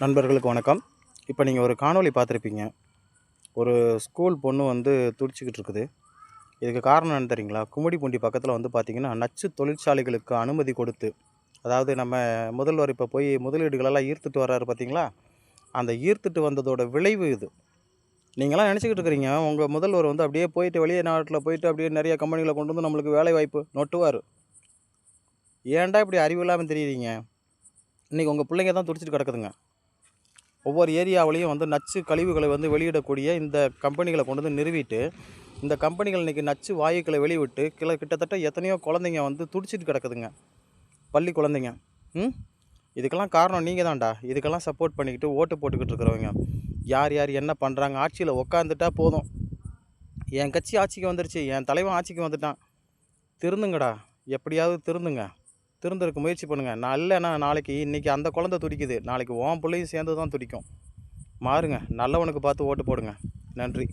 நண்பர்களுக்கு வணக்கம். இப்போ நீங்கள் ஒரு காணொளி பார்த்துருப்பீங்க. ஒரு ஸ்கூல் பொண்ணு வந்து துடிச்சிக்கிட்டு இருக்குது. இதுக்கு காரணம் என்ன தெரியுங்களா? கும்மிடிப்பூண்டி பக்கத்தில் வந்து பார்த்திங்கன்னா நச்சு தொழிற்சாலைகளுக்கு அனுமதி கொடுத்து அதாவது நம்ம முதல்வர் இப்போ போய் முதலீடுகளெல்லாம் ஈர்த்துட்டு வர்றாரு பார்த்தீங்களா அந்த ஈர்த்துட்டு வந்ததோட விளைவு இது. நீங்களாம் நினச்சிக்கிட்டு இருக்கிறீங்க உங்கள் முதல்வர் வந்து அப்படியே போயிட்டு வெளியே நாட்டில் போயிட்டு அப்படியே நிறைய கம்பெனிகளை கொண்டு வந்து நம்மளுக்கு வேலை வாய்ப்பு நொட்டுவார். ஏன்டா இப்படி அறிவு இல்லாமல் தெரியுறீங்க? இன்றைக்கி உங்கள் பிள்ளைங்க தான் துடிச்சிட்டு கிடக்குதுங்க. ஒவ்வொரு ஏரியாவிலையும் வந்து நச்சு கழிவுகளை வந்து வெளியிடக்கூடிய இந்த கம்பெனிகளை கொண்டு வந்து நிறுவிட்டு இந்த கம்பெனிகள் இன்றைக்கி நச்சு வாயுக்களை வெளிவிட்டு கிள கிட்டத்தட்ட எத்தனையோ குழந்தைங்க வந்து துடிச்சிட்டு கிடக்குதுங்க. பள்ளி குழந்தைங்க. ம்? இதுக்கெல்லாம் காரணம் நீங்கள் தான்டா இதுக்கெல்லாம் சப்போர்ட் பண்ணிக்கிட்டு ஓட்டு போட்டுக்கிட்டு இருக்கிறவங்க. யார் யார் என்ன பண்ணுறாங்க ஆட்சியில் உக்காந்துட்டா போதும். என் கட்சி ஆட்சிக்கு வந்துருச்சு என் தலைவன் ஆட்சிக்கு வந்துட்டான். திருந்துங்கடா. எப்படியாவது திருந்துங்க. திருந்தறதுக்கு முயற்சி பண்ணுங்கள் நான் இல்லைன்னா நாளைக்கு இன்றைக்கி அந்த குழந்தை துடிக்குது. நாளைக்கு ஓன் பிள்ளையும் சேர்ந்து தான் துடிக்கும். மாறுங்க. நல்லவனுக்கு பார்த்து ஓட்டு போடுங்க. நன்றி.